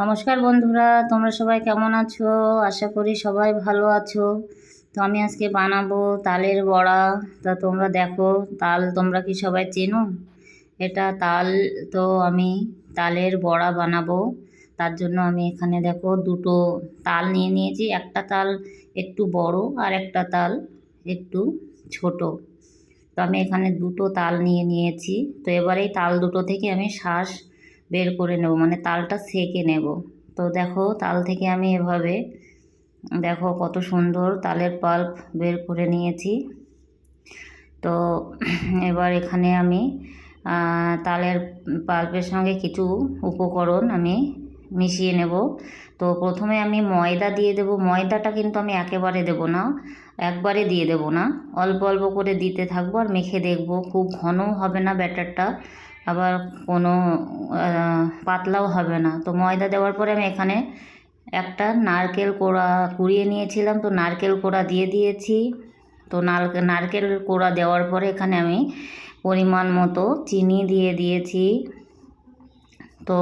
নমস্কার বন্ধুরা, তোমরা সবাই কেমন আছো? আশা করি সবাই ভালো আছো। তো আমি আজকে বানাবো তালের বড়া। তা তোমরা দেখো, তাল তোমরা কি সবাই চেনো? এটা তাল, তো আমি তালের বড়া বানাবো। তার জন্য আমি এখানে দেখো দুটো তাল নিয়ে নিয়েছি। একটা তাল একটু বড় আর একটা তাল একটু ছোট। তো আমি এখানে দুটো তাল নিয়ে নিয়েছি। তো এবার এই তাল দুটো থেকে আমি শ্বাস বের করে নেব মানে তালটা সেকে নেব। তো দেখো, তাল থেকে আমি এভাবে, দেখো কত সুন্দর তালের পাল্প বের করে নিয়েছি। তো এবার এখানে আমি তালের পাল্পের সঙ্গে কিছু উপকরণ আমি মিশিয়ে নেব। তো প্রথমে আমি ময়দা দিয়ে দেব। ময়দাটা কিন্তু আমি একেবারে দেব না, একবারে দিয়ে দেব না। অল্প অল্প করে দিতে থাকব আর মেখে দেখব। খুব ঘনও হবে না ব্যাটারটা। আবার কোনো পাতলাও হবে না। তো ময়দা দেওয়ার পরে আমি এখানে একটা নারকেল কোড়া কুড়িয়ে নিয়েছিলাম। তো নারকেল কোড়া দিয়ে দিয়েছি। তো নারকেল কোড়া দেওয়ার পরে এখানে আমি পরিমাণ মতো চিনি দিয়ে দিয়েছি। তো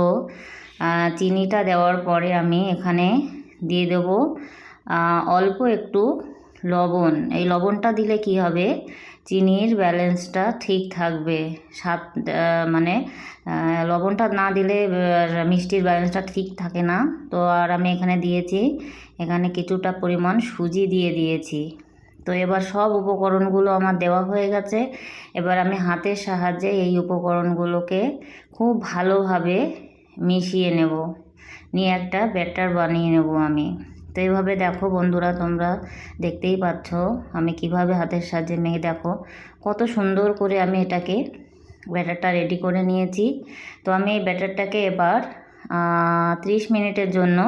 চিনিটা দেওয়ার পরে আমি এখানে দিয়ে দেব অল্প একটু লবণ। এই লবণটা দিলে কি হবে? চিনির ব্যালেন্সটা ঠিক থাকবে। স্বাদ মানে লবণটা না দিলে মিষ্টির ব্যালেন্সটা ঠিক থাকে না। তো আর আমি এখানে দিয়েছি, এখানে কিছুটা পরিমাণ সুজি দিয়ে দিয়েছি। তো এবার সব উপকরণগুলো আমার দেওয়া হয়ে গেছে। এবার আমি হাতের সাহায্যে এই উপকরণগুলোকে খুব ভালোভাবে মিশিয়ে নেব। নিয়ে একটা ব্যাটার বানিয়ে নেব আমি। তো এইভাবে দেখো বন্ধুরা, তোমরা দেখতেই পাচ্ছ আমি কীভাবে হাতের সাহায্যে মেয়ে দেখো। কত সুন্দর করে আমি এটাকে ব্যাটারটা রেডি করে নিয়েছি। তো আমি এই ব্যাটারটাকে এবার ত্রিশ মিনিটের জন্য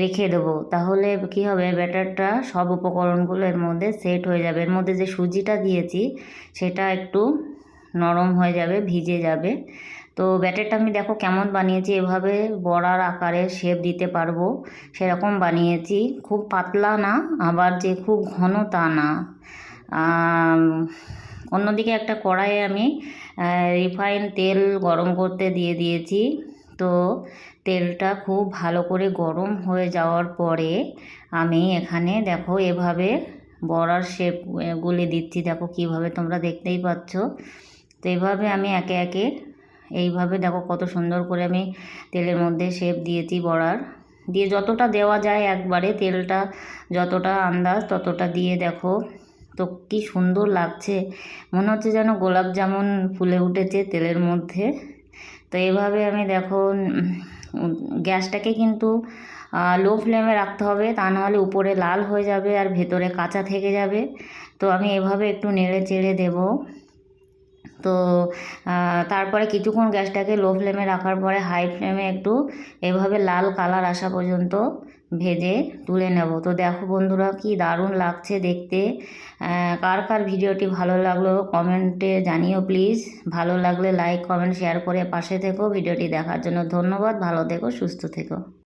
রেখে দেবো। তাহলে কি হবে? ব্যাটারটা সব উপকরণগুলো এর মধ্যে সেট হয়ে যাবে। এর মধ্যে যে সুজিটা দিয়েছি, সেটা একটু নরম হয়ে যাবে, ভিজে যাবে। তো ব্যাটারটা আমি দেখো কেমন বানিয়েছি, এভাবে বড়ার আকারে শেপ দিতে পারব, সেরকম বানিয়েছি। খুব পাতলা না, আবার যে খুব ঘন তা না। অন্যদিকে একটা কড়াইয়ে আমি রিফাইন তেল গরম করতে দিয়ে দিয়েছি। তো তেলটা খুব ভালো করে গরম হয়ে যাওয়ার পরে আমি এখানে দেখো এভাবে বড়ার শেপ গুলি দিচ্ছি। দেখো কীভাবে তোমরা দেখতেই পাচ্ছ। তো এভাবে আমি একে একে এইভাবে দেখো কত সুন্দর করে আমি তেলের মধ্যে শেপ দিয়েছি বড়ার। দিয়ে যতটা দেওয়া যায় একবারে তেলটা যতটা আন্দাজ ততটা দিয়ে দেখো। তো কি সুন্দর লাগছে। মনে হচ্ছে যেন গোলাপ জামুন ফুলে উঠেছে তেলের মধ্যে। তো এভাবে আমি দেখো গ্যাসটাকে কিন্তু লো ফ্লেমে রাখতে হবে। তা নাহলে উপরে লাল হয়ে যাবে আর ভেতরে কাঁচা থেকে যাবে। তো আমি এভাবে একটু নেড়ে চেড়ে দেবো। তো তারপরে কিছুক্ষণ গ্যাসটাকে লো ফ্লেমে রাখার পরে হাই ফ্লেমে একটু এভাবে লাল কালার আসা পর্যন্ত ভেজে তুলে নেব। তো দেখো বন্ধুরা কি দারুণ লাগছে দেখতে। কার কার ভিডিওটি ভালো লাগল কমেন্টে জানিও প্লিজ। ভালো লাগলে লাইক, কমেন্ট, শেয়ার করে পাশে থেকো। ভিডিওটি দেখার জন্য ধন্যবাদ। ভালো থেকো, সুস্থ থেকো।